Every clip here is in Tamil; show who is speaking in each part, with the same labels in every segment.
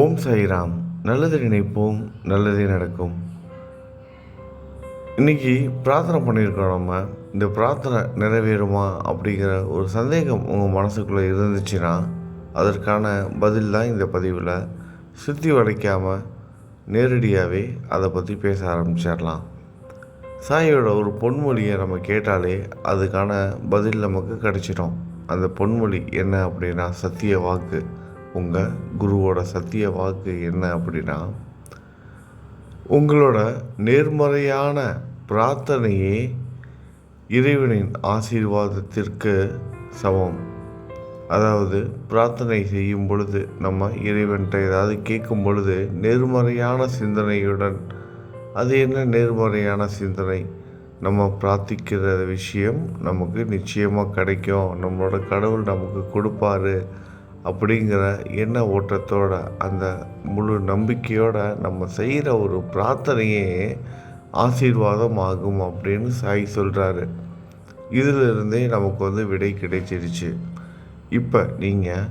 Speaker 1: ஓம் சாய்ராம். நல்லது நினைப்போம் நல்லதே நடக்கும். இன்னைக்கு பிரார்த்தனை பண்ணியிருக்கோம் நம்ம. இந்த பிரார்த்தனை நிறைவேறுமா அப்படிங்கிற ஒரு சந்தேகம் உங்கள் மனசுக்குள்ளே இருந்துச்சுன்னா அதற்கான பதில் தான் இந்த பதிவில். சுற்றி வளைக்காமல் நேரடியாகவே அதை பற்றி பேச ஆரம்பிச்சிடலாம். சாயோட ஒரு பொன்மொழியை நம்ம கேட்டாலே அதுக்கான பதில் நமக்கு கிடைச்சிடும். அந்த பொன்மொழி என்ன அப்படின்னா சத்திய வாக்கு. உங்கள் குருவோட சத்திய வாக்கு என்ன அப்படின்னா உங்களோட நேர்மறையான பிரார்த்தனையே இறைவனின் ஆசீர்வாதத்திற்கு சமம். அதாவது பிரார்த்தனை செய்யும் பொழுது நம்ம இறைவன்கிட்ட ஏதாவது கேட்கும் பொழுது நேர்மறையான சிந்தனையுடன் அது என்ன நேர்மறையான சிந்தனை? நம்ம பிரார்த்திக்கிற விஷயம் நமக்கு நிச்சயமாக கிடைக்கும். நம்மளோட கடவுள் நமக்கு கொடுப்பாரு. அப்படிங்கிற எண்ண ஓட்டத்தோட அந்த முழு நம்பிக்கையோட நம்ம செய்கிற ஒரு பிரார்த்தனையே ஆசீர்வாதம் ஆகும் அப்படின்னு சாய் சொல்கிறாரு இதிலிருந்தே நமக்கு வந்து விடை கிடைச்சிருச்சு. இப்போ நீங்கள்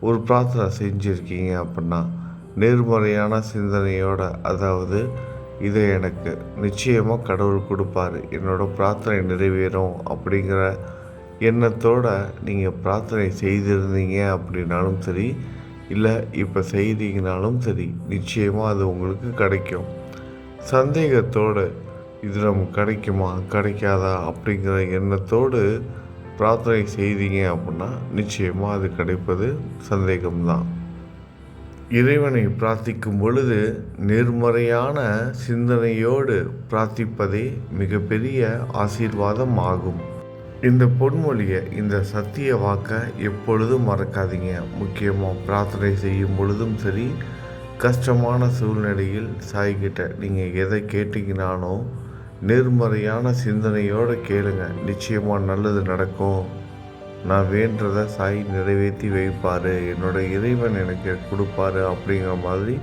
Speaker 1: ஒரு பிரார்த்தனை செஞ்சுருக்கீங்க அப்படின்னா நேர்மறையான சிந்தனையோட அதாவது இதை எனக்கு நிச்சயமாக கடவுள் கொடுப்பாரு என்னோடய பிரார்த்தனை நிறைவேறும் அப்படிங்கிற எண்ணத்தோட நீங்கள் பிரார்த்தனை செய்திருந்தீங்க அப்படின்னாலும் சரி இல்லை இப்போ செய்தீங்கனாலும் சரி நிச்சயமாக அது உங்களுக்கு கிடைக்கும். சந்தேகத்தோடு இது நமக்கு கிடைக்குமா கிடைக்காதா அப்படிங்கிற எண்ணத்தோடு பிரார்த்தனை செய்தீங்க அப்படின்னா நிச்சயமாக அது கிடைப்பது சந்தேகம்தான். இறைவனை பிரார்த்திக்கும் பொழுது நேர்மறையான சிந்தனையோடு பிரார்த்திப்பதே மிகப்பெரிய ஆசீர்வாதம் ஆகும். இந்த பொன்மொழியை இந்த சத்திய வாக்கை எப்பொழுதும் மறக்காதீங்க. முக்கியமாக பிரார்த்தனை செய்யும் பொழுதும் சரி கஷ்டமான சூழ்நிலையில் சாய்கிட்ட நீங்கள் எதை கேட்டீங்கனாலும் நேர்மறையான சிந்தனையோடு கேளுங்க. நிச்சயமாக நல்லது நடக்கும். நான் வேண்டதை சாய் நிறைவேற்றி வைப்பார். என்னோட இறைவன் எனக்கு கொடுப்பாரு அப்படிங்கிற மாதிரி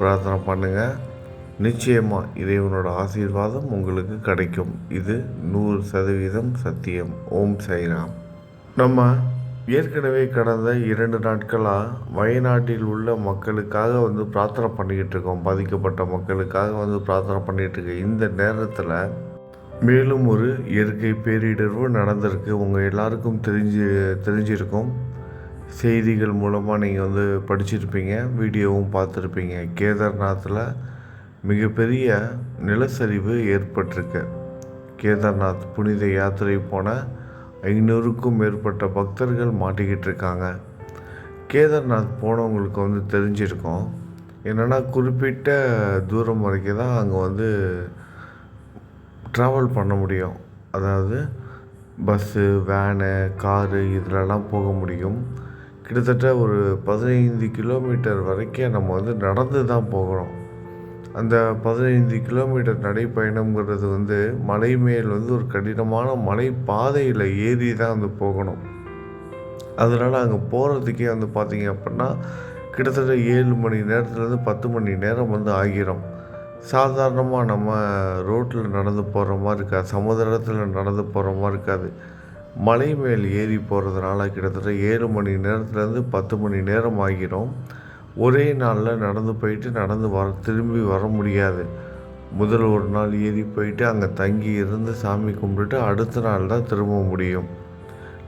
Speaker 1: பிரார்த்தனை பண்ணுங்கள் நிச்சயமாக இறைவனோட ஆசீர்வாதம் உங்களுக்கு கிடைக்கும். இது நூறு சதவீதம் சத்தியம். ஓம் சைராம் நம்ம ஏற்கனவே கடந்த இரண்டு நாட்களாக வயநாட்டில் உள்ள மக்களுக்காக வந்து பிரார்த்தனை பண்ணிக்கிட்டு இருக்கோம். பாதிக்கப்பட்ட மக்களுக்காக வந்து பிரார்த்தனை பண்ணிகிட்டு இருக்கோம் இந்த நேரத்தில் மேலும் ஒரு இயற்கை பேரிடர்வு நடந்திருக்கு. உங்கள் எல்லாருக்கும் தெரிஞ்சு தெரிஞ்சிருக்கும். செய்திகள் மூலமாக நீங்கள் வந்து படிச்சிருப்பீங்க வீடியோவும் பார்த்துருப்பீங்க. கேதார்நாத்தில் மிகப்பெரிய நிலச்சரிவு ஏற்பட்டிருக்கு. கேதார்நாத் புனித யாத்திரை போன ஐநூறுக்கும் மேற்பட்ட பக்தர்கள் மாட்டிக்கிட்டு இருக்காங்க. கேதார்நாத் போனவங்களுக்கு வந்து தெரிஞ்சிருக்கும். என்னென்னா குறிப்பிட்ட தூரம் வரைக்கும் தான் அங்கே வந்து ட்ராவல் பண்ண முடியும். அதாவது பஸ்ஸு வேனு காரு இதிலலாம் போக முடியும். கிட்டத்தட்ட ஒரு பதினைந்து கிலோமீட்டர் வரைக்கும் நம்ம வந்து நடந்து தான் போகணும். அந்த பதினைந்து கிலோமீட்டர் நடைப்பயணம்ங்கிறது வந்து மலை மேல் வந்து ஒரு கடினமான மலை பாதையில் ஏறி தான் வந்து போகணும். அதனால் அங்கே போகிறதுக்கே வந்து பார்த்திங்க அப்படின்னா கிட்டத்தட்ட ஏழு மணி நேரத்துலேருந்து பத்து மணி நேரம் வந்து ஆகிரும். சாதாரணமாக நம்ம ரோட்டில் நடந்து போகிற மாதிரி இருக்காது. சமுதிரத்தில் நடந்து போகிற மாதிரி இருக்காது. மலை மேல் ஏறி போகிறதுனால கிட்டத்தட்ட ஏழு மணி நேரத்துலேருந்து பத்து மணி நேரம் ஆகிரும். ஒரே நாளில் நடந்து போயிட்டு நடந்து வர திரும்பி வர முடியாது. முதல் ஒரு நாள் ஏறி போயிட்டு அங்கே தங்கி இருந்து சாமி கும்பிட்டுட்டு அடுத்த நாள் தான் திரும்ப முடியும்.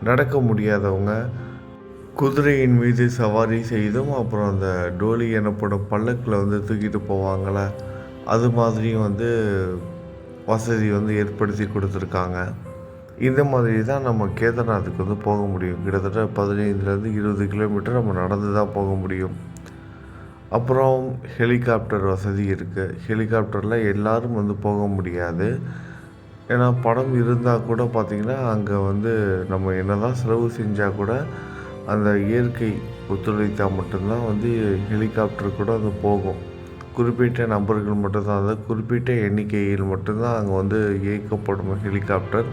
Speaker 1: நடக்க முடியாதவங்க குதிரையின் மீது சவாரி செய்தும் அப்புறம் அந்த டோலி எனப்படும் பல்லக்கில் வந்து தூக்கிட்டு போவாங்களே? அது மாதிரியும் வந்து வசதி வந்து ஏற்படுத்தி கொடுத்துருக்காங்க. இந்த மாதிரி தான் நம்ம கேதார்நாத்துக்கு வந்து போக முடியும். கிட்டத்தட்ட பதினைந்துலேருந்து இருபது கிலோமீட்டர் நம்ம நடந்து தான் போக முடியும். அப்புறம் ஹெலிகாப்டர் வசதி இருக்குது ஹெலிகாப்டரில் எல்லோரும் வந்து போக முடியாது. ஏன்னா படம் இருந்தால் கூட பார்த்திங்கன்னா அங்கே வந்து நம்ம என்ன தான் செலவு செஞ்சால் கூட அந்த இயற்கை ஒத்துழைத்தால் மட்டும்தான் வந்து ஹெலிகாப்டர் கூட அது போகும். குறிப்பிட்ட நபர்கள் மட்டும்தான் அந்த குறிப்பிட்ட எண்ணிக்கையில் மட்டும்தான் அங்கே வந்து இயக்கப்படும் ஹெலிகாப்டர்.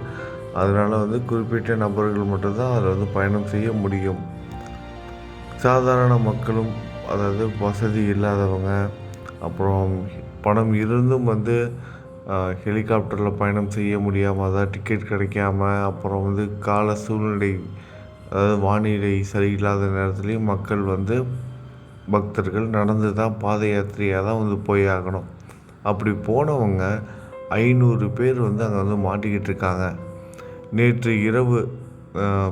Speaker 1: அதனால் வந்து குறிப்பிட்ட நபர்கள் மட்டும்தான் அதில் வந்து பயணம் செய்ய முடியும். சாதாரண மக்களும் அதாவது வசதி இல்லாதவங்க அப்புறம் பணம் இருந்தும் வந்து ஹெலிகாப்டரில் பயணம் செய்ய முடியாமல் அதாவது டிக்கெட் கிடைக்காம அப்புறம் வந்து கால சூழ்நிலை அதாவது வானிலை சரியில்லாத நேரத்துலேயும் மக்கள் வந்து பக்தர்கள் நடந்து தான் பாத யாத்திரையாக தான் வந்து போய் ஆகணும். அப்படி போனவங்க ஐநூறு பேர் வந்து அங்கே வந்து மாட்டிக்கிட்டு இருக்காங்க. நேற்று இரவு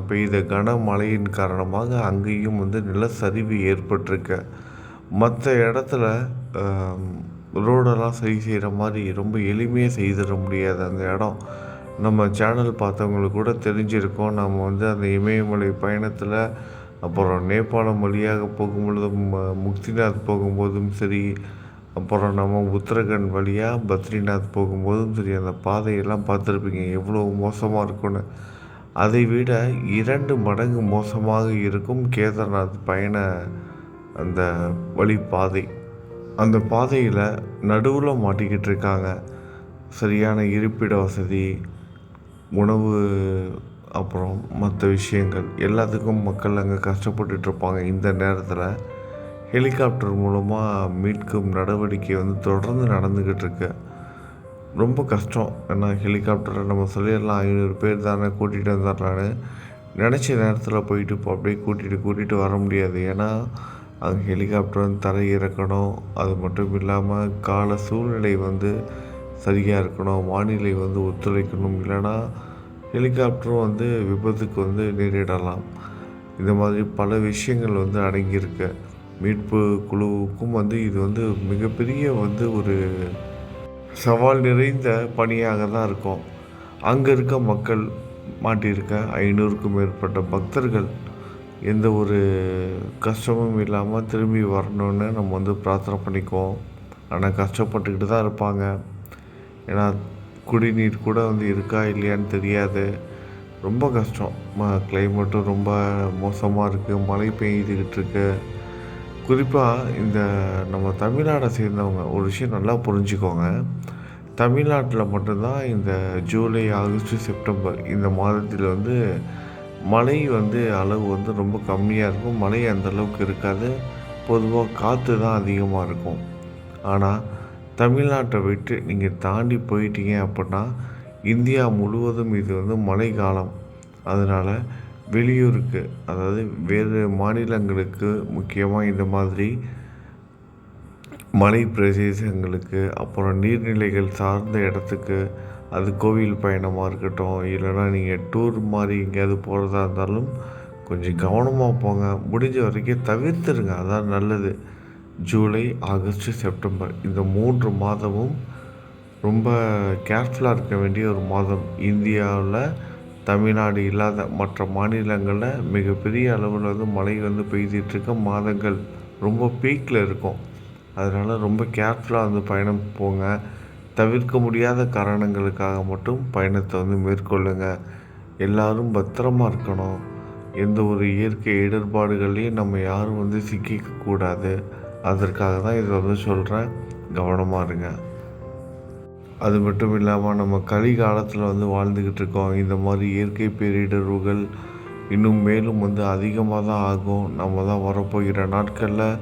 Speaker 1: பெய்த கனமழையின் காரணமாக அங்கேயும் வந்து நிலச்சரிவு ஏற்பட்டிருக்கு. மற்ற இடத்துல ரோடெல்லாம் சரி செய்கிற மாதிரி ரொம்ப எளிமையாக செய்திட முடியாது அந்த இடம். நம்ம சேனல் பார்த்தவங்களுக்கு கூட தெரிஞ்சிருக்கோம். நம்ம வந்து அந்த இமயமலை பயணத்தில் அப்புறம் நேபாளம் வழியாக போகும்பொழுதும் முக்திநாத் போகும்போதும் சரி அப்புறம் நம்ம உத்தரகண்ட் வழியாக பத்ரிநாத் போகும்போதும் சரி அந்த பாதையெல்லாம் பார்த்துருப்பீங்க. எவ்வளோ மோசமாக இருக்கும்னு. அதை விட இரண்டு மடங்கு மோசமாக இருக்கும் கேதார்நாத் பயண அந்த வழிப்பாதை. அந்த பாதையில் நடுவில் மாட்டிக்கிட்டு இருக்காங்க. சரியான இருப்பிட வசதி உணவு அப்புறம் மற்ற விஷயங்கள். எல்லாத்துக்கும் மக்கள் அங்கே கஷ்டப்பட்டுட்டு இருப்பாங்க இந்த நேரத்தில். ஹெலிகாப்டர் மூலமாக மீட்கும் நடவடிக்கை வந்து தொடர்ந்து நடந்துக்கிட்டு இருக்கு. ரொம்ப கஷ்டம். ஏன்னா ஹெலிகாப்டரில் நம்ம சொல்லிடலாம் ஐநூறு பேர் தானே கூட்டிகிட்டு வந்துடலான்னு. நினச்ச நேரத்தில் போயிட்டு இப்போ அப்படியே கூட்டிகிட்டு கூட்டிகிட்டு வர முடியாது. ஏன்னா அங்கே ஹெலிகாப்டர் வந்து தரை இறக்கணும். அது மட்டும் இல்லாமல் கால சூழ்நிலை வந்து சரியாக இருக்கணும். வானிலை வந்து ஒத்துழைக்கணும். இல்லைன்னா ஹெலிகாப்டரும் வந்து விபத்துக்கு வந்து நேரிடலாம். இந்த மாதிரி பல விஷயங்கள் வந்து அடங்கியிருக்கு. மீட்பு குழுவுக்கும் வந்து இது வந்து மிகப்பெரிய வந்து ஒரு சவால் நிறைந்த பணியாக தான் இருக்கும். அங்கே இருக்க மக்கள் மாட்டியிருக்க ஐநூறுக்கும் மேற்பட்ட பக்தர்கள் எந்த ஒரு கஷ்டமும் இல்லாமல் திரும்பி வரணும்னு நம்ம வந்து பிரார்த்தனை பண்ணிக்குவோம். ஆனால் கஷ்டப்பட்டுக்கிட்டு தான் இருப்பாங்க. ஏன்னா குடிநீர் கூட வந்து இருக்கா இல்லையான்னு தெரியாது. ரொம்ப கஷ்டம். கிளைமேட்டும் ரொம்ப மோசமாக இருக்குது மழை பெய்துக்கிட்டு இருக்குது குறிப்பாக இந்த நம்ம தமிழ்நாடை சேர்ந்தவங்க ஒரு விஷயம் நல்லா புரிஞ்சுக்கோங்க. தமிழ்நாட்டில் மட்டும்தான் இந்த ஜூலை ஆகஸ்ட் செப்டம்பர் இந்த மாதத்தில் வந்து மழை வந்து அளவு வந்து ரொம்ப கம்மியாக இருக்கும். மழை அந்த அளவுக்கு இருக்காது. பொதுவாக காற்று தான் அதிகமாக இருக்கும். ஆனால் தமிழ்நாட்டை விட்டு நீங்கள் தாண்டி போயிட்டீங்க அப்படின்னா இந்தியா முழுவதும் இது வந்து மழை காலம். அதனால் வெளியூருக்கு அதாவது வேறு மாநிலங்களுக்கு முக்கியமாக இந்த மாதிரி மலை பிரதேசங்களுக்கு அப்புறம் நீர்நிலைகள் சார்ந்த இடத்துக்கு அது கோவில் பயணமாக இருக்கட்டும் இல்லைன்னா நீங்கள் டூர் மாதிரி எங்கேயாவது போகிறதா இருந்தாலும் கொஞ்சம் கவனமாக போங்க. முடிஞ்ச வரைக்கும் தவிர்த்துருங்க. அதான் நல்லது. July August September. இந்த மூன்று மாதமும் ரொம்ப கேர்ஃபுல்லாக இருக்க வேண்டிய ஒரு மாதம். இந்தியாவில் தமிழ்நாடு இல்லாத மற்ற மாநிலங்களில் மிகப்பெரிய அளவில் வந்து மழை வந்து பெய்துட்டுருக்க மாதங்கள் ரொம்ப பீக்கில் இருக்கும். அதனால் ரொம்ப கேர்ஃபுல்லாக வந்து பயணம் போங்க. தவிர்க்க முடியாத காரணங்களுக்காக மட்டும் பயணத்தை வந்து மேற்கொள்ளுங்க. எல்லாரும் பத்திரமா இருக்கணும். எந்த ஒரு இயற்கை இடர்பாடுகள்லையும் நம்ம யாரும் வந்து சிக்கிக்கக்கூடாது அதற்காக தான் இதை வந்து சொல்கிறேன் கவனமாக இருங்க. அது மட்டும் இல்லாமல் நம்ம கலி காலத்தில் வந்து வாழ்ந்துக்கிட்டு இருக்கோம். இந்த மாதிரி இயற்கை பேரிடர்வுகள் இன்னும் மேலும் வந்து அதிகமாக தான் ஆகும். நம்ம தான் வரப்போகிற நாட்களில்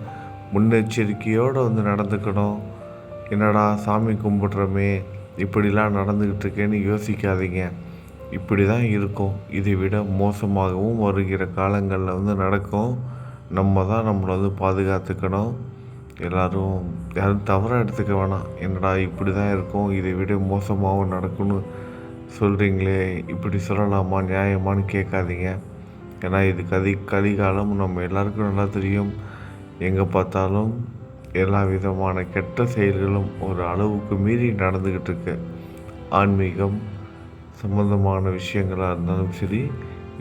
Speaker 1: முன்னெச்சரிக்கையோடு வந்து நடந்துக்கணும். என்னடா சாமி கும்பிட்றோமே இப்படிலாம் நடந்துக்கிட்டு இருக்கேன்னு யோசிக்காதீங்க. இப்படி தான் இருக்கும். இதை விட மோசமாகவும் வருகிற காலங்களில் வந்து நடக்கும். நம்ம தான் நம்மளை வந்து பாதுகாத்துக்கணும். எல்லாரும் யாரும் தவறாக எடுத்துக்க வேணாம். என்னடா இப்படி தான் இருக்கும்? இதை விட மோசமாகவும் நடக்கும்னு சொல்கிறீங்களே இப்படி சொல்லலாமா? நியாயமான்னு கேட்காதீங்க. ஏன்னா இது கதி கலிகாலம். நம்ம எல்லாருக்கும் நல்லா தெரியும். எங்கே பார்த்தாலும் எல்லா விதமான கெட்ட செயல்களும் ஒரு அளவுக்கு மீறி நடந்துக்கிட்டு இருக்கு. ஆன்மீகம் சம்பந்தமான விஷயங்களாக இருந்தாலும் சரி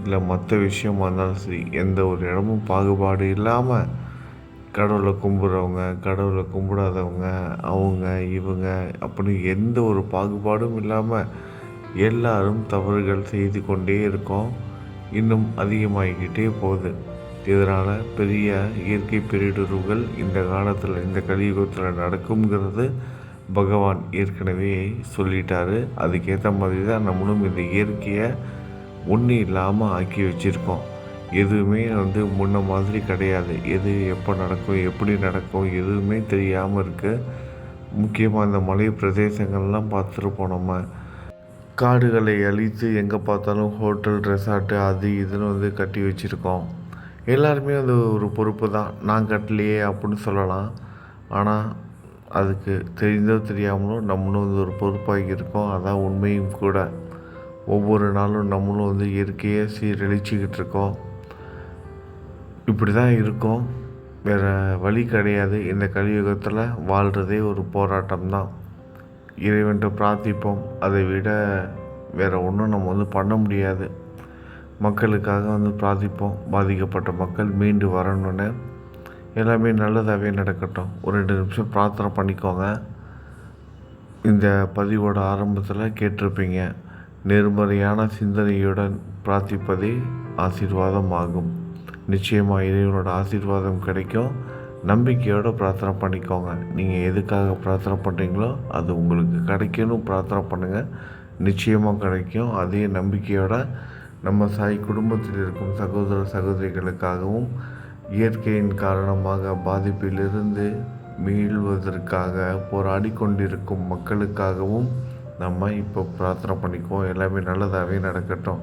Speaker 1: இல்லை மற்ற விஷயமா இருந்தாலும் சரி எந்த ஒரு இடமும் பாகுபாடு இல்லாமல் கடவுளை கும்பிட்றவங்க கடவுளை கும்பிடாதவங்க அவங்க இவங்க அப்படின்னு எந்த ஒரு பாகுபாடும் இல்லாமல் எல்லாரும் தவறுகள் செய்து கொண்டே இருக்கோம். இன்னும் அதிகமாகிக்கிட்டே போகுது. இதனால் பெரிய இயற்கை பேரிடர்வுகள் இந்த காலத்தில் இந்த கலியுகத்தில் நடக்குங்கிறது பகவான் ஏற்கனவே சொல்லிட்டாரு. அதுக்கேற்ற மாதிரி தான் நம்மளும் இந்த இயற்கையை ஒன்றும் இல்லாமல் ஆக்கி வச்சுருக்கோம். எதுவுமே வந்து முன்ன மாதிரி கிடையாது. எது எப்போ நடக்கும் எப்படி நடக்கும் எதுவுமே தெரியாமல் இருக்குது முக்கியமாக இந்த மலை பிரதேசங்கள்லாம் பார்த்துருப்போம் நம்ம. காடுகளை அழித்து எங்கே பார்த்தாலும் ஹோட்டல் ரெசார்ட்டு அது இதுன்னு வந்து கட்டி வச்சுருக்கோம். எல்லாருமே அது ஒரு பொறுப்பு தான். நான் கட்டலையே அப்படின்னு சொல்லலாம். ஆனால் அதுக்கு தெரிந்தோ தெரியாமலோ நம்மளும் வந்து ஒரு பொறுப்பாகி இருக்கோம். அதான் உண்மையும் கூட. ஒவ்வொரு நாளும் நம்மளும் வந்து இயற்கையாக சீரழிச்சிக்கிட்டு இருக்கோம். இப்படி தான் இருக்கும். வேறு வழி கிடையாது. இந்த கலியுகத்தில் வாழ்கிறதே ஒரு போராட்டம் தான் இறைவன்கிட்ட பிரார்த்திப்போம். அதை விட வேறு ஒன்றும் நம்ம வந்து பண்ண முடியாது. மக்களுக்காக வந்து பிரார்த்திப்போம். பாதிக்கப்பட்ட மக்கள் மீண்டு வரணும்னு. எல்லாமே நல்லதாகவே நடக்கட்டும். ஒரு ரெண்டு நிமிஷம் பிரார்த்தனை பண்ணிக்கோங்க. இந்த பதிவோட ஆரம்பத்தில் கேட்டிருப்பீங்க. நேர்மறையான சிந்தனையுடன் பிரார்த்திப்பதே ஆசீர்வாதம் ஆகும் நிச்சயமாக இறைவனோட ஆசீர்வாதம் கிடைக்கும். நம்பிக்கையோடு பிரார்த்தனை பண்ணிக்கோங்க. நீங்கள் எதுக்காக பிரார்த்தனை பண்ணுறீங்களோ அது உங்களுக்கு கிடைக்கணும் பிரார்த்தனை பண்ணுங்கள் நிச்சயமாக கிடைக்கும். அதே நம்பிக்கையோட நம்ம சாய் குடும்பத்தில் இருக்கும் சகோதர சகோதரிகளுக்காகவும் இயற்கையின் காரணமாக பாதிப்பிலிருந்து மீள்வதற்காக போராடி கொண்டிருக்கும் மக்களுக்காகவும் நம்ம இப்போ பிரார்த்தனை பண்ணிக்குவோம். எல்லாமே நல்லதாகவே நடக்கட்டும்.